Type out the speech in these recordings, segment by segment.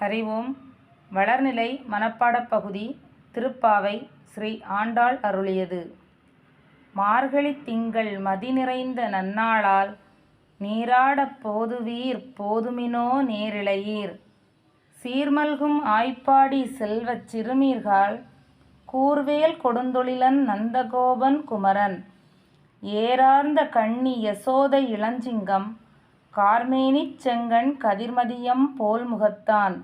ஹரி ஓம் வளர்நிலை மனப்பாடப் பகுதி திருப்பாவை ஸ்ரீ ஆண்டாள் அருளியது. மார்கழித் திங்கள் மதி நிறைந்த நன்னாளால் நீராடப் போதுவீர் போதுமினோ நேரிழையீர். சீர்மல்கும் ஆய்ப்பாடி செல்வச் சிறுமீர்கால் கூர்வேல் கொடுந்தொழிலன் நந்தகோபன் குமரன். ஏரார்ந்த கண்ணி யசோதை இளஞ்சிங்கம் கார்மேனிச் செங்கண் கதிர்மதியம் போல் முகத்தான்.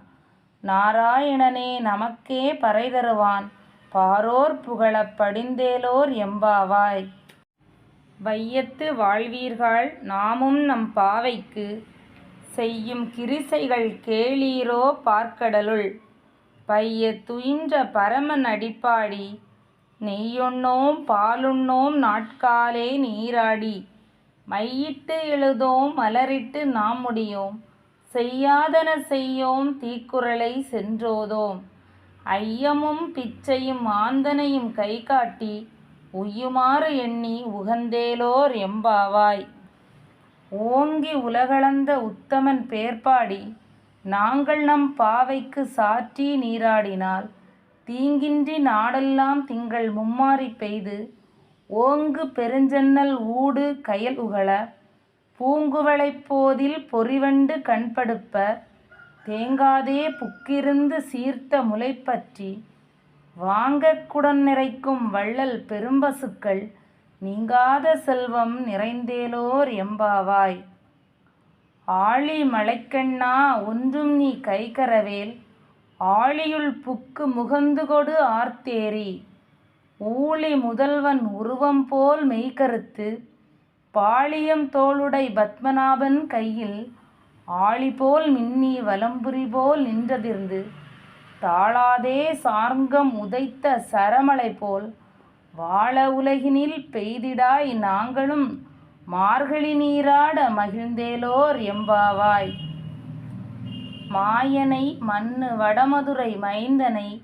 நாராயணனே நமக்கே பறை தருவான். பாரோர் புகழப் படிந்தேலோர் எம்பாவாய். வையத்து வாழ்வீர்கள் நாமும் நம் பாவைக்கு. செய்யும் கிரிசைகள் கேளீரோ பார்க்கடலுள். பைய துயின்ற பரமன் அடிப்பாடி நெய்யுண்ணோம் பாலுண்ணோம் நாட்காலே நீராடி. மையிட்டு எழுதோம் மலரிட்டு நாம் முடியோம். செய்யாதன செய்யோம் தீக்குறளை சென்றோதோம். ஐயமும் பிச்சையும் ஆந்தனையும் கைகாட்டி உய்யுமாறு எண்ணி உகந்தேலோர் எம்பாவாய். ஓங்கி உலகளந்த உத்தமன் பேர்பாடி நாங்கள் நம் பாவைக்கு சாற்றி நீராடினால் தீங்கின்றி நாடெல்லாம் திங்கள் மும்மாறி பெய்து ஓங்கு பெருஞ்சன்னல் ஊடு கயல் உகள பூங்குவளைப் போதில் பொறிவண்டு கண்படுப்ப தேங்காதே புக்கிருந்து சீர்த்த முளைப்பற்றி வாங்கக் குடன் நிறைக்கும் வள்ளல் பெரும்பசுக்கள் நீங்காத செல்வம் நிறைந்தேலோர் எம்பாவாய். ஆழி மலைக்கண்ணா ஒன்றும் நீ கைகரவேல் ஆழியுள் புக்கு முகந்து கொடு ஆர்த்தேரி ஊழி முதல்வன் உருவம் போல் மெய்கருத்து பாளியம் தோளுடை பத்மநாபன் கையில் ஆளி போல் மின்னி வலம்புரி போல் நின்றதிர்ந்து தாழாதே சார்ங்கம் உதைத்த சரமலை போல் வாழ உலகினில் பெய்திடாய் நாங்களும் மார்கழி நீராட மகிழ்ந்தேலோர் எம்பாவாய். மாயனை மண்ணு வடமதுரை மைந்தனை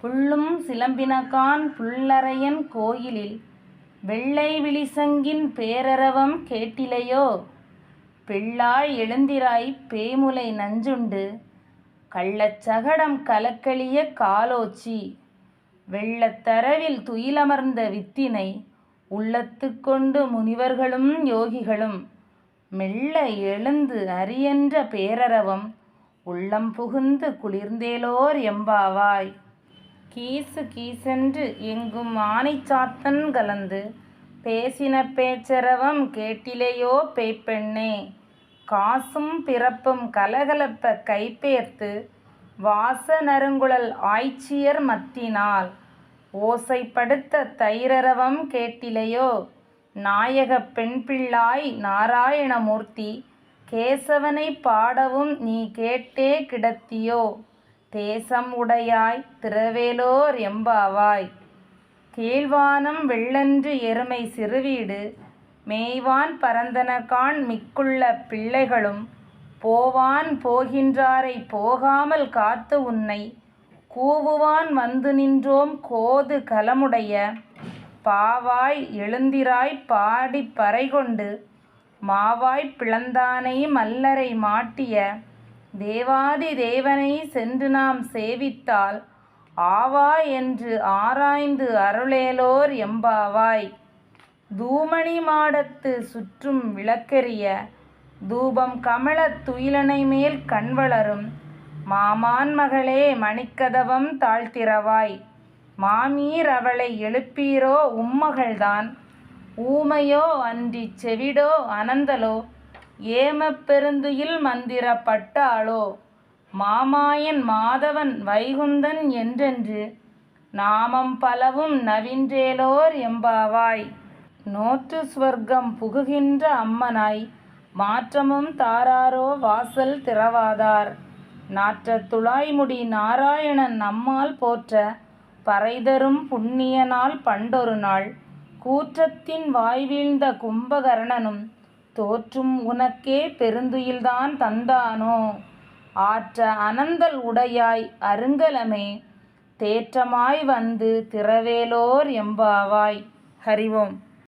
புள்ளும் சிலம்பினகான் புல்லரையன் கோயிலில் வெள்ளை விழிசங்கின் பேரரவம் கேட்டிலையோ? பிள்ளாய் எழுந்திராய் பேமுலை நஞ்சுண்டு கள்ளச்சகடம் கலக்களிய காலோச்சி வெள்ளத்தரவில் துயிலமர்ந்த வித்தினை உள்ளத்து கொண்டு முனிவர்களும் யோகிகளும் மெல்ல எழுந்து அரியன்ற பேரரவம் உள்ளம் புகுந்து குளிர்ந்தேலோர் எம்பாவாய். கீசு கீசென்று எங்கும் ஆனைச்சாத்தன் கலந்து பேசின பேச்சரவம் கேட்டிலையோ பேய்ப்பெண்ணே. காசும் பிறப்பும் கலகலப்ப கைப்பேர்த்து வாச நறுங்குழல் ஆய்ச்சியர் மத்தினால் ஓசைப்படுத்த தைரரவம் கேட்டிலையோ. நாயகப் பெண்பிள்ளாய் நாராயணமூர்த்தி கேசவனை பாடவும் நீ கேட்டே கிடத்தியோ. தேசம் உடையாய் திரவேலோர் எம்பாவாய். கீழ்வானம் வெள்ளன்று எருமை சிறுவீடு மேய்வான் பரந்தனகான் மிக்குள்ள பிள்ளைகளும் போவான் போகின்றாரை போகாமல் காத்து உன்னை கூவுவான் வந்து நின்றோம் கோது கலமுடைய பாவாய் எழுந்திராய் பாடிப் பறைகொண்டு மாவாய் பிளந்தானை மல்லரை மாட்டிய தேவாதி தேவனை சென்று நாம் சேவித்தால் ஆவா என்று ஆராய்ந்து அருளேலோர் எம்பாவாய். தூமணி மாடத்து சுற்றும் விளக்கெறிய தூபம் கமலத் துயிலனை மேல் கண்வளரும் மாமான் மகளே மணிக்கதவம் தாழ்த்திரவாய் மாமீர் அவளை எழுப்பீரோ உம்மகள்தான். ஊமையோ அன்றி செவிடோ அனந்தலோ ஏமப்பெருந்துயில் மந்திரப்பட்டாளோ மாமாயன் மாதவன் வைகுந்தன் என்றென்று நாமம் பலவும் நவின்றேலோர் எம்பாவாய். நோற்று ஸ்வர்க்கம் புகுகின்ற அம்மனாய் மாற்றமும் தாராரோ வாசல் திறவாதார். நாற்றத் துளாய்முடி நாராயணன் நம்மால் போற்ற பறைதரும் புண்ணிய நாள் பண்டொரு நாள் கூற்றத்தின் வாய்வீழ்ந்த கும்பகர்ணனும் தோற்றும் உனக்கே பெருந்துயில்தான் தந்தானோ? ஆற்ற அனந்தல் உடையாய் அருங்கலமே தேற்றமாய் வந்து திறவேலோர் எம்பாவாய். ஹரிவோம்.